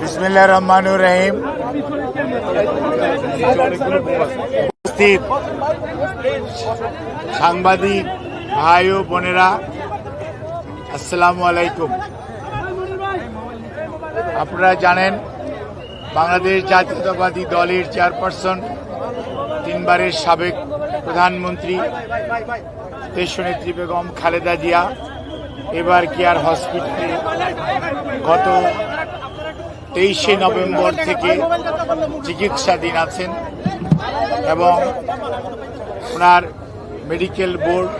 বিসমিল্লাহ রহমানুর রহিম। উপস্থিত সাংবাদিক ভাই ও বোনেরা, আসসালামু আলাইকুম। আপনারা জানেন, বাংলাদেশ জাতীয়তাবাদী দলের চেয়ারপারসন, তিনবারের সাবেক প্রধানমন্ত্রী দেশনেত্রী বেগম খালেদা জিয়া, এবার কেয়ার হসপিটালে। গত তেইশে নভেম্বর থেকে চিকিৎসাধীন আছেন এবং ওনার medical board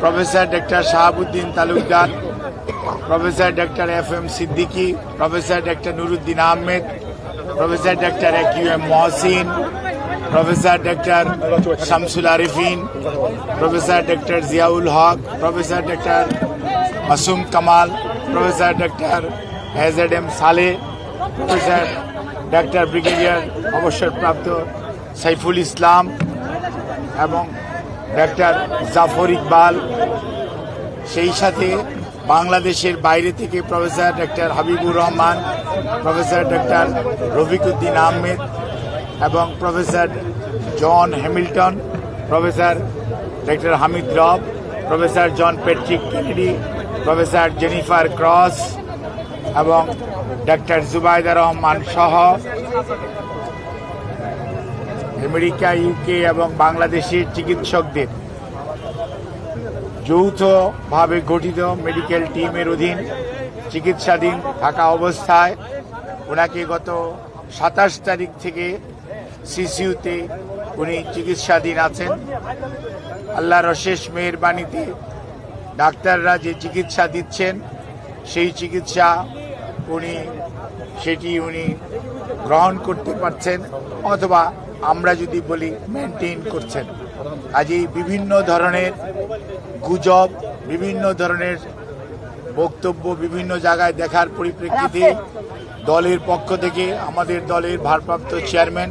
professor doctor Shahabuddin Talukdar, professor doctor F M Siddiqui, professor doctor Nuruddin Ahmed, professor doctor A Q M Mohsin professor doctor Shamsul Arefin professor doctor Ziaul Haque professor doctor Masum Kamal professor doctor AZ M Saleh professor doctor brigadier অবসরপ্রাপ্ত সাইফুল ইসলাম এবং doctor Zafar Iqbal সেই সাথে বাংলাদেশের বাইরে থেকে professor doctor Habibur Rahman professor doctor Rafiquddin Ahmed এবং professor John Hamilton, professor doctor Hamid Rab, professor John Patrick Kennedy, professor Jennifer Cross এবং doctor Zubaida Rahman সহ আমেরিকা ইউকে এবং বাংলাদেশের চিকিৎসকদের যৌথভাবে গঠিত মেডিকেল টিমের অধীন চিকিৎসাধীন থাকা অবস্থায় ওনাকে গত সাতাশ তারিখ থেকে সিসিউতে উনি চিকিৎসাধীন আছেন। আল্লাহর অশেষ মেহরবানিতে ডাক্তাররা যে চিকিৎসা দিচ্ছেন সেই চিকিৎসা উনি সেটি উনি গ্রহণ করতে পারছেন অথবা আমরা যদি বলি মেনটেন করছেন। কাজেই বিভিন্ন ধরনের গুজব বিভিন্ন ধরনের বক্তব্য বিভিন্ন জায়গায় দেখার পরিপ্রেক্ষিতে দলের পক্ষ থেকে আমাদের দলের ভারপ্রাপ্ত চেয়ারম্যান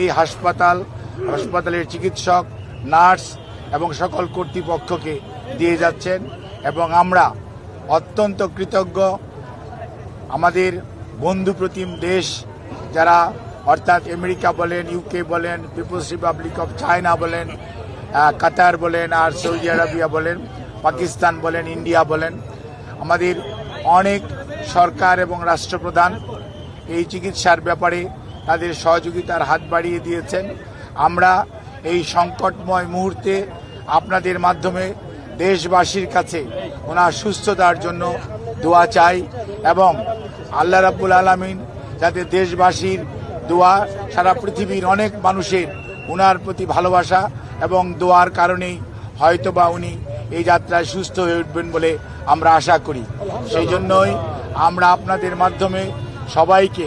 এই হাসপাতাল, হাসপাতালের চিকিৎসক, নার্স এবং সকল কর্তৃপক্ষকে দিয়ে যাচ্ছেন এবং আমরা অত্যন্ত কৃতজ্ঞ। আমাদের বন্ধুপ্রতিম দেশ যারা অর্থাৎ আমেরিকা বলেন ইউকে বলেন পিপলস রিপাবলিক অফ চায়না বলেন কাতার বলেন আর সৌদি আরবিয়া বলেন, পাকিস্তান বলেন, ইন্ডিয়া বলেন, আমাদের অনেক সরকার এবং রাষ্ট্রপ্রধান এই চিকিৎসার ব্যাপারে তাদের সহযোগিতার হাত বাড়িয়ে দিয়েছেন। আমরা এই সংকটময় মুহূর্তে আপনাদের মাধ্যমে দেশবাসীর কাছে ওনার সুস্থতার জন্য দোয়া চাই এবং আল্লাহ রাব্বুল আলমিন যাতে দেশবাসীর দোয়া সারা পৃথিবীর অনেক মানুষের ওনার প্রতি ভালোবাসা এবং দোয়ার কারণেই হয়তোবা উনি এই যাত্রায় সুস্থ হয়ে উঠবেন বলে আমরা আশা করি। সেই জন্যই আমরা আপনাদের মাধ্যমে সবাইকে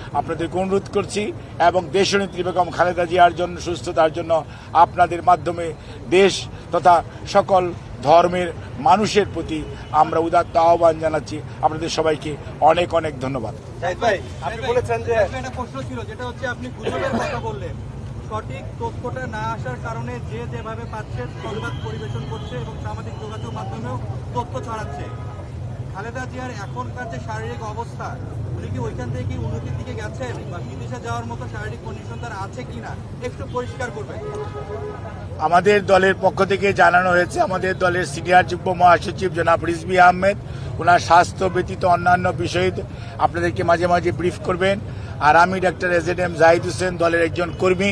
আপনাদেরকে অনুরোধ করছি এবং দেশনেত্রী বেগম খালেদা জিয়ার জন্য সুস্থতার জন্য আপনাদের মাধ্যমে দেশ তথা সকল ধর্মের মানুষের প্রতি আমরা উদাত্ত আহ্বান জানাচ্ছি। আপনাদের সবাইকে অনেক অনেক ধন্যবাদ। জাহিদ ভাই আপনি বলেছেন যে একটা প্রশ্ন ছিল যেটা হচ্ছে আপনি গুজবের কথা বললেন। সঠিক তথ্যটা না আসার কারণে যে যেভাবে পাচ্ছে সংবাদ পরিবেশন করছে এবং সামাজিক যোগাযোগ মাধ্যমেও তথ্য ছড়াচ্ছে। খালেদা জিয়ার এখনকার যে শারীরিক অবস্থা, উনি কি ওইখান থেকে কি উন্নতির দিকে গেছেন বা বিদেশে যাওয়ার মতো শারীরিক কন্ডিশন তার আছে কিনা একটু পরিষ্কার করবেন। আমাদের দলের পক্ষ থেকে জানানো হয়েছে, আমাদের দলের সিনিয়র যুগ্ম মহাসচিব জনাব রিজবি আহমেদ ওনার স্বাস্থ্য ব্যতীত অন্যান্য বিষয়ে আপনাদেরকে মাঝে মাঝে ব্রিফ করবেন। আর আমি doctor S M Zahid Hossain দলের একজন কর্মী।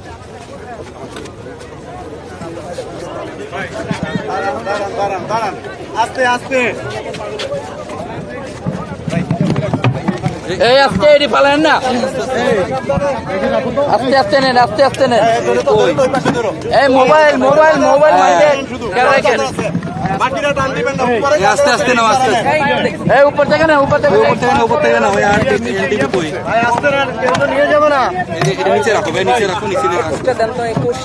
দাঁড়ান দাঁড়ান দাঁড়ান দাঁড়ান আস্তে আস্তে এই আস্তে এটি পালেন না আস্তে আস্তে নেন আস্তে আস্তে নেন এই মোবাইল মোবাইল মোবাইল মাইকে না আস্তে আস্তে না আস্তে এই উপর থেকে না উপর থেকে। উপর থেকে না উপর থেকে না ওই আর এলটিভি কই আস্তে না কেউ তো নিয়ে যাবে না। এটা নিচে রাখো ভাই নিচে রাখো নিচে রাখো। দেন তো একুশ।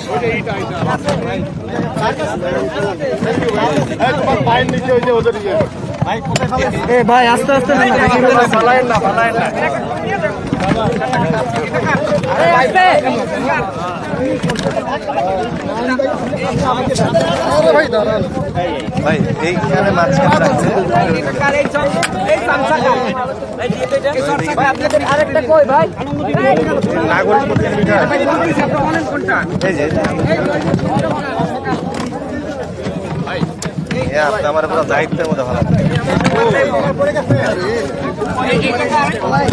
এ ভাই আস্তে আস্তে না ফালায়েন না ফালায়েন না। ভাই এইখানে মাঝখানে রাখছে নাগরিক পত্রিকা আপনি আমার পুরো দায়িত্বের মধ্যে ভালো। আরে ভাই